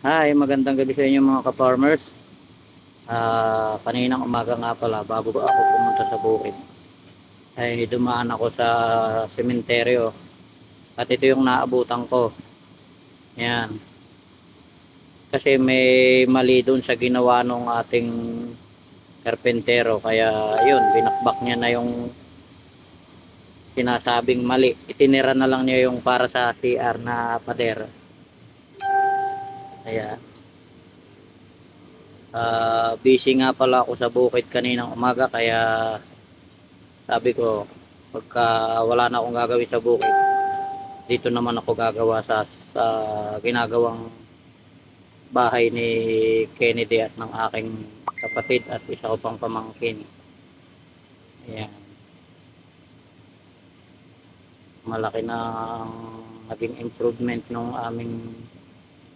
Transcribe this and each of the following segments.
Hi, magandang gabi sa inyo mga ka-farmers. Ah, kaninang umaga nga pala bago ako pumunta sa bukid. Ay dumaan ako sa sementeryo. At ito yung naabutan ko. Yan. Kasi may mali doon sa ginawa nung ating karpentero kaya yun, binakbak niya na yung sinasabing mali. Itinira na lang niya yung para sa CR na pader. Kaya ah busy nga pala ako sa bukid kaninang umaga kaya sabi ko pagka wala na akong gagawin sa bukid dito naman ako gagawa sa, sa ginagawang bahay ni Kennedy at ng aking kapatid at isa ko pang pamangkin. Ayan. Malaki na naging improvement ng aming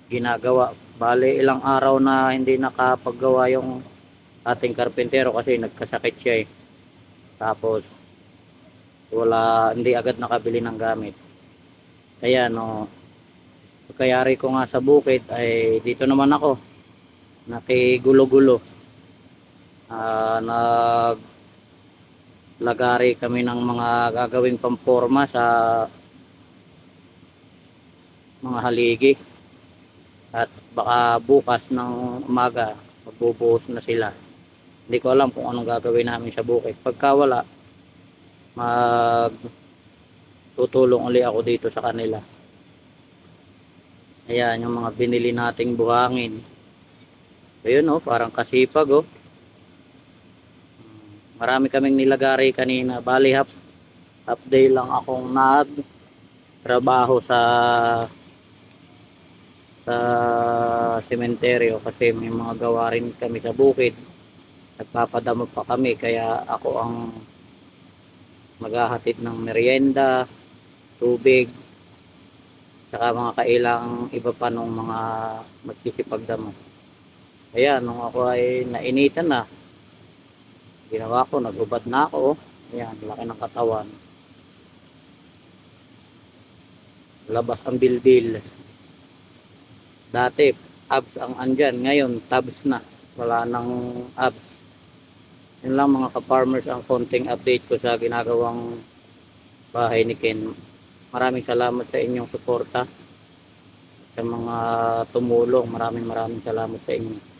ginagawa. Bale, ilang araw na hindi nakapaggawa yung ating karpentero kasi nagkasakit siya eh. Tapos, wala, hindi agad nakabili ng gamit. Kaya no, pagkayari ko nga sa bukid ay dito naman ako. Nakigulo-gulo. Ah, nag lagari kami ng mga gagawing pamporma sa mga haligi at baka bukas ng umaga magbubuhos na sila. Hindi ko alam kung anong gagawin namin sa bukid pagka wala mag tutulong uli ako dito sa kanila. Ayan yung mga binili nating buhangin. Ayun oh parang kasipag oh. Marami kaming nilagari kanina. Bali half, half day lang akong nag trabaho sa sa sementeryo kasi may mga gawa rin kami sa bukid. Nagpapadamo pa kami kaya ako ang maghahatid ng merienda tubig saka mga kailangang iba pa nung mga magsisipagdamo. Kaya nung ako ay nainitan na ginawa ko nagubad na ako. Ayan laki ng katawan. Labas ang bilbil dati abs ang andyan. Ngayon tabs na. Wala nang abs. Yun lang mga ka-farmers ang konting update ko sa ginagawang bahay ni Ken. Maraming salamat sa inyong suporta. Sa mga tumulong maraming maraming salamat sa inyo